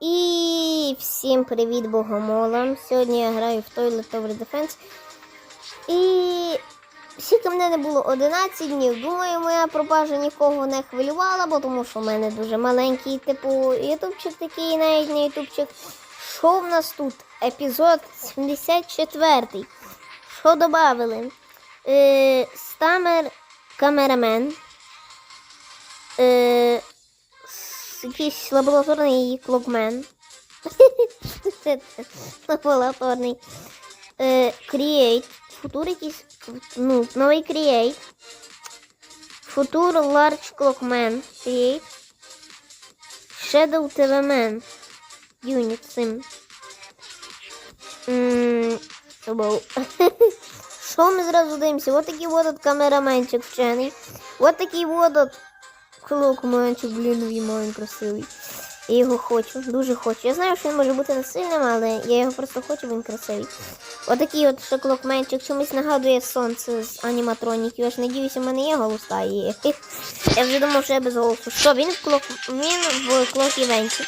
І всім привіт богомолам! Сьогодні я граю в Toilet Tower Defense. І скільки мене не було 11 днів. Думаю, моя пропажа нікого не хвилювала, бо тому що в мене дуже маленький, типу, ютубчик такий, навіть не ютубчик. Що в нас тут? Епізод 74. Що додали? Е, Стамер камерамен. Е, якийсь лабораторний клокмен. лабораторний. Е, create. Футур якийсь. Ну, новий create. Футур Large Clockman. Create. Shadow TV Man. Unit Sim. Що ми зразу дивимося? Ось такий водот камераменчик вчений. Ось такий водот коли моменту, блін, ну, він красивий. Я його хочу, дуже хочу. Я знаю, що він може бути насильним, але я його просто хочу, він красивий. Отакий от шоклокменчик чомусь нагадує сонце з аніматроніків. Я ж надіюся, в мене є голоса і Я вже думав, що я без голосу. Що, він в клок він в клок івенті.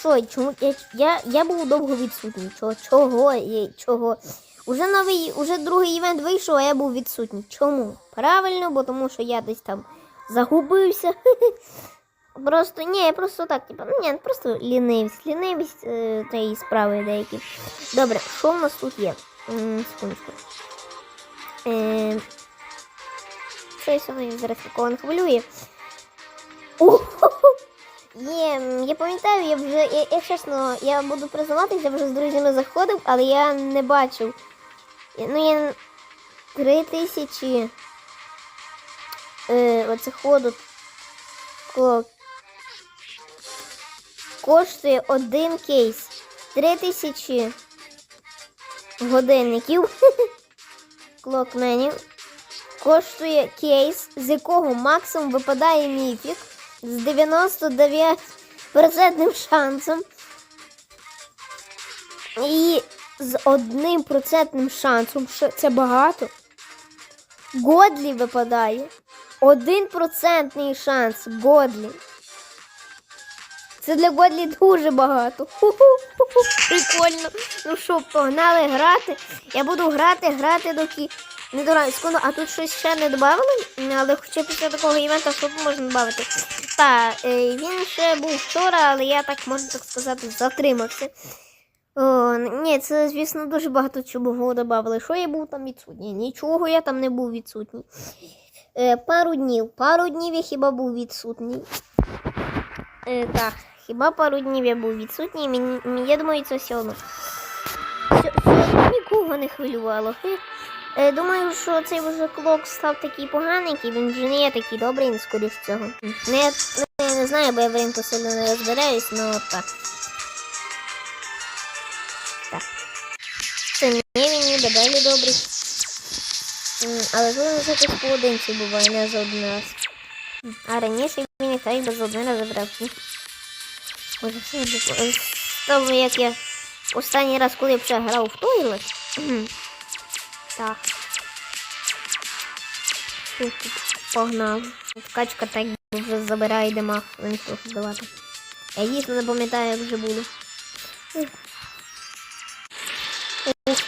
Що, чому я я, я був довго відсутній. Чого? Чого? Чого? Уже новий, уже другий івент вийшов, а я був відсутній. Чому? Правильно, бо тому що я десь там загубився. Просто ні, я просто так, типа, ну ні, просто лінивість, лінивість е, та і справи деякі. Добре, що в нас тут є? М, Секундочку. Е, Це сьогодні зараз нікого не хвилює. Є, я пам'ятаю, я вже, я, я чесно, я буду признаватись, я вже з друзями заходив, але я не бачив. Ну я три тисячі е, оцих воду коштує один кейс 3000 годинників клокменів. Коштує кейс, з якого максимум випадає міфік з 99% шансом. І з 1% шансом, що це багато. Годлі випадає. Один процентний шанс Годлі. Це для Годлі дуже багато. Ху-ху, ху-ху, Прикольно. Ну що, погнали грати. Я буду грати, грати, доки не дораю. Секунду, а тут щось ще не додавали, але хоча після такого івента що можна додати? Та, е, він ще був вчора, але я так можна так сказати затримався. О, Ні, це, звісно, дуже багато чого додавали. Що я був там відсутній? Нічого я там не був відсутній е, пару днів. Пару днів я хіба був відсутній. Е, так, хіба пару днів я був відсутній, мені, я думаю, це все одно. Нікого не хвилювало. Е, думаю, що цей вже клок став такий поганий, він вже не є такий добрий, не скоріш цього. Не, не, не знаю, бо я в ринку сильно не розбираюсь, але так. Так. Це не він не добрий. Але тут він всяких поодинці буває, не за один раз. А раніше він і так би за один раз забрав. Ось все було. Тому як я останній раз, коли я грав в Тойлет. Так. Тут погнав. Качка так вже забирає демах, він трохи давати. Я дійсно не пам'ятаю, як вже буду.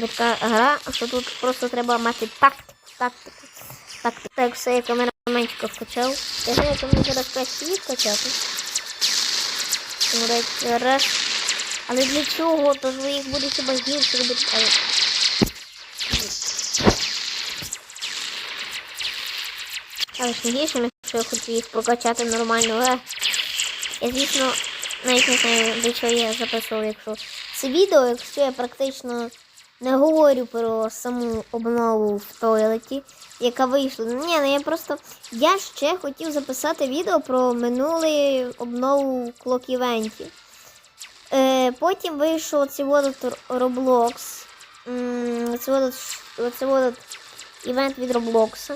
така гра, що тут просто треба мати тактику, тактику, тактику. Так, все, я камераменчика вкачав. Я знаю, що мені зараз краще їх качати. Тому раз. Але для чого? То ж ви їх буде хіба гірше робити. Але... Але ж не гірше, якщо я хочу їх прокачати нормально, але я, звісно, навіть не знаю, для чого я записував, якщо це відео, якщо я практично не говорю про саму обнову в туалеті, яка вийшла. Ні, ну я просто. Я ще хотів записати відео про минулий обнову клок івентів. Е, потім вийшов цей от Roblox. Оце от івент від Роблокса.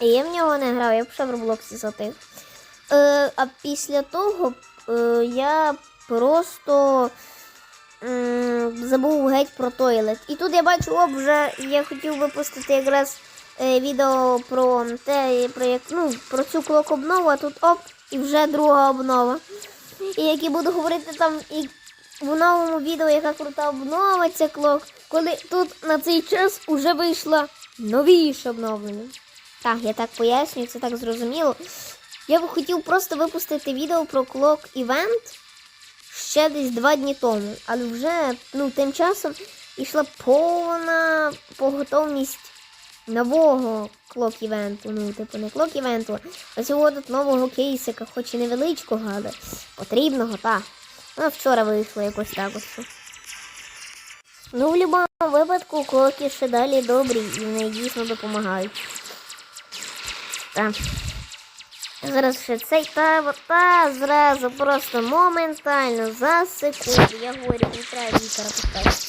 І я в нього не грав, я пішов в Роблоксі затих. Е, а після того е, я просто забув геть про тойлет. І тут я бачу, оп, вже я хотів випустити якраз е, відео про те, про, як, ну, про цю клок обнову, а тут оп, і вже друга обнова. І як я буду говорити там і в новому відео, яка крута обнова ця клок, коли тут на цей час уже вийшла новіше обновлення. Так, я так пояснюю, це так зрозуміло. Я б хотів просто випустити відео про клок івент ще десь два дні тому, але вже ну, тим часом йшла повна поготовність нового клок івенту. Ну, типу, не клок івенту, а цього тут нового кейсика, хоч і невеличкого, але потрібного, так. Ну, вчора вийшло якось так ось. Ну, в будь-якому випадку клоки ще далі добрі і вони дійсно допомагають. Так. Зараз ще цей та, та зразу просто моментально за секунду. Я говорю, не треба літера поставити.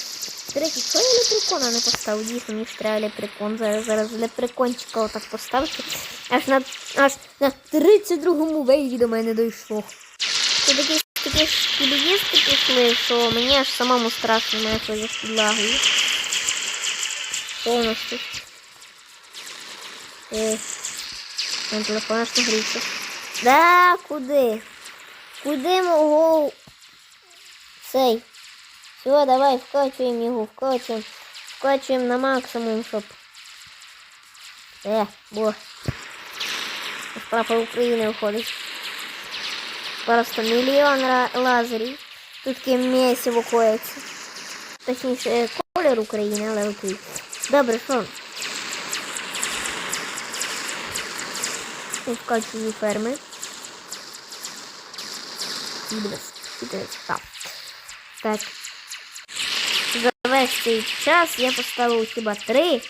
До речі, що я лепрекона не поставив? Дійсно, мені треба лепрекон. Зараз зараз лепрекончика отак поставити. Аж на аж на 32-му вейві до мене дійшло. Це такі такі шкідоїзки пішли, що мені аж самому страшно мене щось підлагою. Що у нас Е, телефон не. Да, куди? Куди мого цей? Все, давай вкачуємо його, вкачуємо. Вкачуємо на максимум, щоб. Е, бо. Прапор України виходить. Просто мільйон лазерів. Тут таке місиво коїться. Точніше, е, колір України, але окей. Добре, що? Вкачую ферми. Так. Так. За весь цей час я поставив хіба три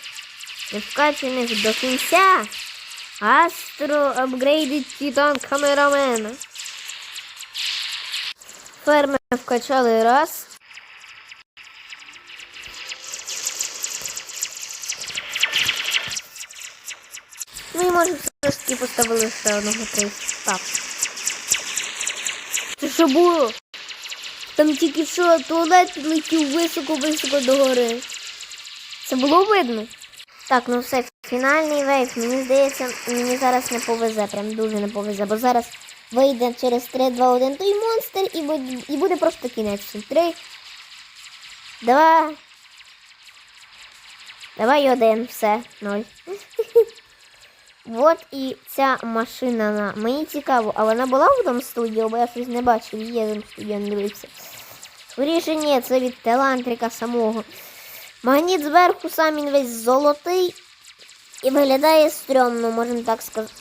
невкачаних до кінця. Астро апгрейдить Титан камерамена. Ферми вкачали раз. Ну і може все ж таки поставили ще одного. Так. Це що було? Там тільки що туалет підлетів високо-високо до гори. Це було видно? Так, ну все, фінальний вейв. Мені здається, мені зараз не повезе, прям дуже не повезе, бо зараз вийде через 3, 2, 1 той монстр і буде, і буде просто кінець. 3, 2, Давай один, все, ноль. От і ця машина на мені цікаво, а вона була в тому студіо, бо я щось не бачив, її я студіо не дивився. Ні, це від Телантрика самого. Магніт зверху сам він весь золотий і виглядає стрьомно, можемо так сказати.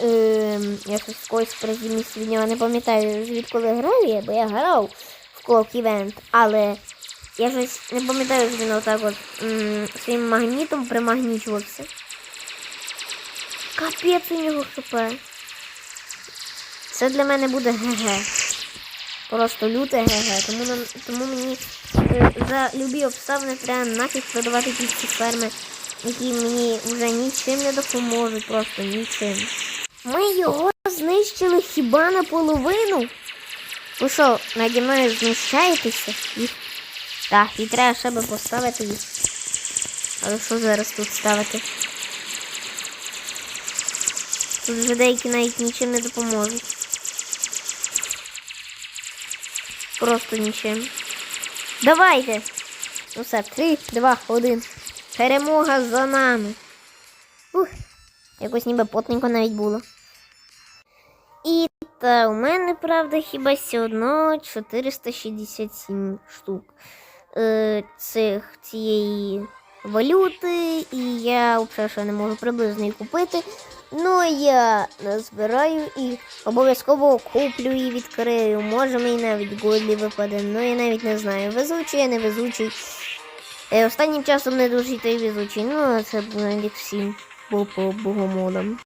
Ем, я щось когось призімість від нього не пам'ятаю, звідколи грав я, бо я грав в Clock Event, але я щось не пам'ятаю, що він отак от м, своїм магнітом примагнічувався. Капець у нього хп. Це для мене буде ГГ. Просто люте ГГ. Тому, тому мені е, за любі обставини треба нафіг продавати ті ферми, які мені вже нічим не допоможуть, просто нічим. Ми його знищили хіба наполовину? Ви що, наді мною знущаєтеся? І... Так, і треба ще поставити їх. Але що зараз тут ставити? Тут вже навіть нічим не допоможуть. Просто нічим. Давайте! Ну все, три, два, один. Перемога за нами. Ух, якось ніби потненько навіть було. І та у мене, правда, хіба все одно 467 штук е, цих цієї валюти, і я взагалі ще не можу приблизно її купити. Ну, я назбираю і обов'язково куплю і відкрию. Може мені навіть годлі випаде, ну я навіть не знаю. Везучий, я не везучий. Е, останнім часом не дуже той везучий. Ну, це буде всім, по богомодам.